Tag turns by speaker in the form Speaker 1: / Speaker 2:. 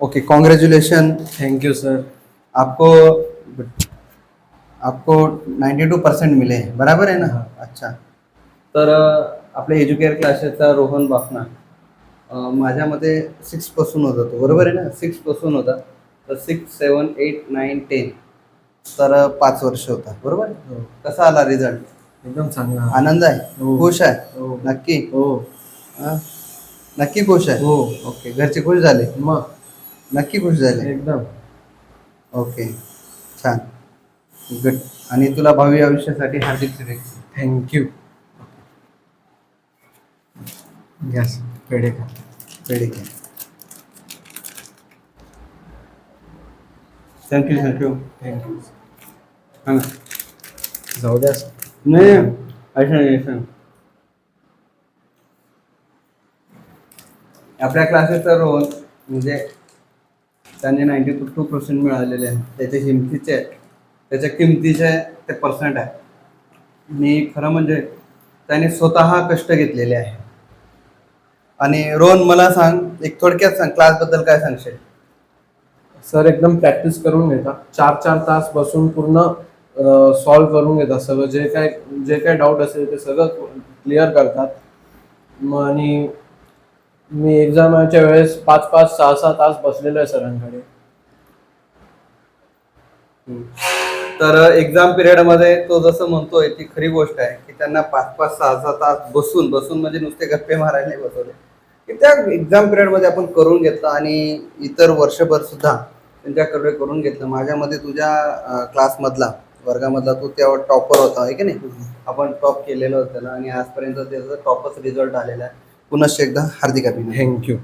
Speaker 1: Okay congratulation
Speaker 2: thank you sir
Speaker 1: आपको आपको 92 percent मिले हैं बराबर आहे ना?
Speaker 2: हा.
Speaker 1: अच्छा। तर अ, आपल्या एज्युकेअर क्लासेसचा रोहन बाफना अ, माझ्यामध्ये सिक्सपासून होता तो बरोबर आहे ना? सिक्सपासून होता. तर six seven eight nine ten तर अ, पाच वर्ष होता बरोबर
Speaker 2: हो.
Speaker 1: कसा आला रिझल्ट
Speaker 2: एकदम चांगला.
Speaker 1: आनंद आहे?
Speaker 2: हो.
Speaker 1: खुश आहे?
Speaker 2: हो.
Speaker 1: नक्की?
Speaker 2: हो.
Speaker 1: हा? नक्की खुश आहे?
Speaker 2: हो.
Speaker 1: ओके घरचे खुश झाले?
Speaker 2: मग?
Speaker 1: नक्की खुश झाले.
Speaker 2: एकदम.
Speaker 1: ओके छान. गुड आणि तुला भावी आयुष्यासाठी हार्दिक शुभेच्छा.
Speaker 2: थँक्यू यस पेढे खा.
Speaker 1: Very good thank you thank you
Speaker 2: thank you
Speaker 1: हां.
Speaker 2: जाऊ द्या.
Speaker 1: नाही ऐसा नाही ऐसा. आपल्या क्लासेसचा रोल म्हणजे त्यांनी नाईन्टी टू पर्सेंट मिळालेले आहे त्याच्या किमतीचे आहे त्याच्या किमतीचे ते पर्सेंट आहे आणि खरं म्हणजे त्याने स्वतः कष्ट घेतलेले आहे. आणि रोहन मला सांग एक थोडक्यात सांग क्लासबद्दल काय सांगशील?
Speaker 2: सर एकदम प्रॅक्टिस करून घेता. चार चार तास बसून पूर्ण सॉल्व करून घेतात सगळं. जे काय जे काय डाऊट असेल ते सगळं क्लिअर करतात. मग आणि मी एक्झामच्या वेळेस पाच पाच सहा सहा तास बसलेलो आहे सरांकडे.
Speaker 1: तर एक्झाम पिरियडमध्ये तो जसं म्हणतोय ती खरी गोष्ट आहे की त्यांना पाच पाच सहा सहा तास बसून बसून म्हणजे नुसते गप्पे मारायला बसवले. की त्या एक्झाम पिरियडमध्ये आपण करून घेतलं आणि इतर वर्षभर सुद्धा त्यांच्याकडे करून घेतलं. माझ्यामध्ये तुझ्या क्लासमधला वर्गामधला तू तेव्हा टॉपर होता आहे की नाही? आपण टॉप केलेलं होतं त्याला आणि आजपर्यंत त्याचा टॉपच रिझल्ट आलेला आहे. पुनश्च एकदा हार्दिक अभिनंदन.
Speaker 2: थँक्यू